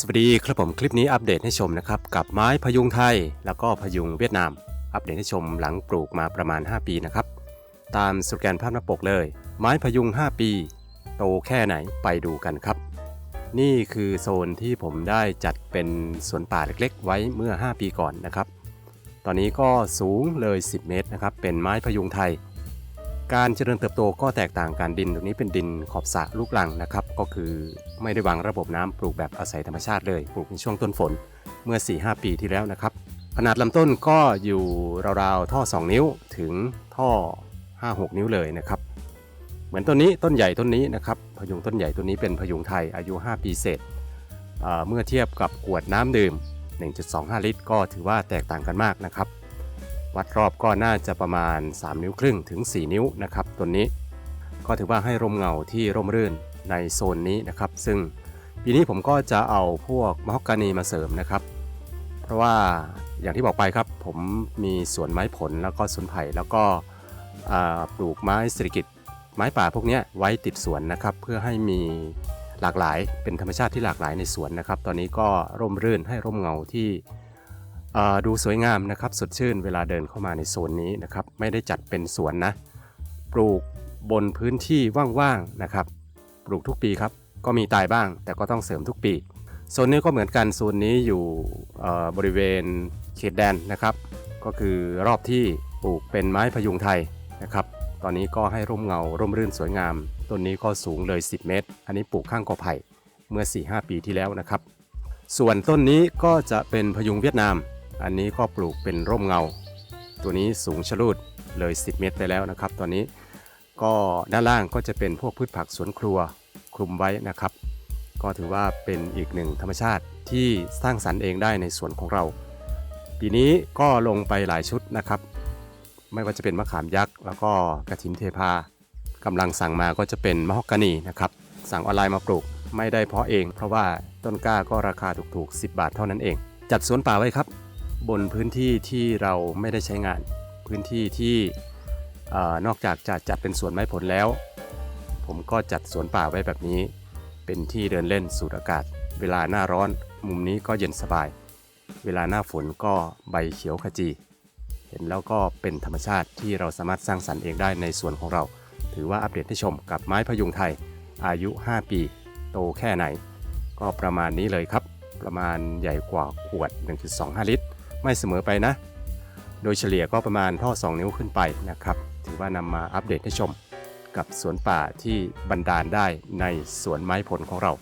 สวัสดีครับผมคลิปนี้อัปเดตให้ชมนะครับกับไม้พยุงไทย แล้วก็พยุงเวียดนาม อัปเดตให้ชมหลังปลูกมาประมาณ 5 ปีนะครับ ตามสแกนภาพหน้าปกเลย ไม้พยุง 5 ปี โตแค่ไหนไปดูกันครับ นี่คือโซนที่ผมได้จัดเป็นสวนป่าเล็กๆ ไว้เมื่อ 5 ปีก่อนนะครับ ตอนนี้ก็สูงเลย 10 เมตรนะครับเป็นไม้พยุงไทย การเจริญเติบโตก็แตกต่างกันดินตรงนี้เป็นดินขอบสระลูกลังนะครับ ก็คือไม่ได้วางระบบน้ำปลูกแบบอาศัยธรรมชาติเลยปลูกในช่วงต้นฝนเมื่อ 4-5 ปีที่แล้วนะครับ ขนาดลำต้นก็อยู่ราวๆท่อ 2 นิ้วถึงท่อ 5-6 นิ้วเลยนะครับเหมือนต้นนี้ต้นใหญ่ต้นนี้นะครับพยุงต้นใหญ่ต้นนี้เป็นพยุงไทยอายุ 5 ปีเศษเเมื่อเทียบกับขวดน้ำดื่ม 1.25 ลิตร ก็ถือว่าแตกต่างกันมากนะครับ วัดรอบก็น่าจะประมาณ 3 นิ้วครึ่งถึง 4 นิ้วนะครับต้นนี้ ก็ถือว่าให้ร่มเงาที่ร่มรื่นในโซนนี้นะครับ ซึ่งปีนี้ผมก็จะเอาพวกมะฮอกกานีมาเสริมนะครับ เพราะว่าอย่างที่บอกไปครับ ผมมีสวนไม้ผลแล้วก็สวนไผ่แล้วก็ปลูกไม้สิริกิตไม้ป่าพวกนี้ไว้ติดสวนนะครับ เพื่อให้มีหลากหลายเป็นธรรมชาติที่หลากหลายในสวนนะครับ ตอนนี้ก็ร่มรื่นให้ร่มเงาที่ ดูสวยงามนะครับสดชื่นเวลาเดินเข้ามาในโซนนี้นะครับ ไม่ได้จัดเป็นสวนนะ ปลูกบนพื้นที่ว่างๆนะครับ ปลูกทุกปีครับ ก็มีตายบ้าง แต่ก็ต้องเสริมทุกปีโซนนี้ก็เหมือนกันโซนนี้อยู่บริเวณเขตแดนนะครับ ก็คือรอบที่ปลูกเป็นไม้พยุงไทยนะครับ ตอนนี้ก็ให้ร่มเงาร่มรื่นสวยงามต้นนี้ก็สูงเลย 10 เมตร อันนี้ปลูกข้างกอไผ่เมื่อ 4-5 ปีที่แล้วนะครับ ส่วนต้นนี้ก็จะเป็นพยุงเวียดนาม อันนี้ก็ปลูกเป็นร่มเงา ตัวนี้สูงชะลูดเลย 10 เมตรไปแล้วนะครับ ตอนนี้ก็ด้านล่างก็จะเป็นพวกพืชผักสวนครัวคลุมไว้นะครับ ก็ถือว่าเป็นอีกหนึ่งธรรมชาติที่สร้างสรรค์เองได้ในสวนของเรา ปีนี้ก็ลงไปหลายชุดนะครับ ไม่ว่าจะเป็นมะขามยักษ์แล้วก็กระถินเทพากำลังสั่งมาก็จะเป็นมะฮอกกานีนะครับ สั่งออนไลน์มาปลูกไม่ได้เพาะเอง เพราะว่าต้นกล้าก็ราคาถูกๆ 10 บาทเท่านั้นเอง จัดสวนป่าไว้ครับ บนพื้นที่ที่เราไม่ได้ใช้งาน พื้นที่ที่นอกจากจะจัดเป็นสวนไม้ผลแล้ว ผมก็จัดสวนป่าไว้แบบนี้ เป็นที่เดินเล่นสูดอากาศ เวลาหน้าร้อนมุมนี้ก็เย็นสบาย เวลาหน้าฝนก็ใบเขียวขจี เห็นแล้วก็เป็นธรรมชาติที่เราสามารถสร้างสรรค์เองได้ในสวนของเรา ถือว่าอัปเดตให้ชมกับไม้พยุงไทย อายุ 5 ปี โตแค่ไหน ก็ประมาณนี้เลยครับ ประมาณใหญ่กว่าขวด 1.25 ลิตร ไม่เสมอไปนะ โดยเฉลี่ยก็ประมาณท่อ 2 นิ้วขึ้นไปนะครับ ถือว่านำมาอัปเดตให้ชมกับสวนป่าที่บันดาลได้ในสวนไม้ผลของเรา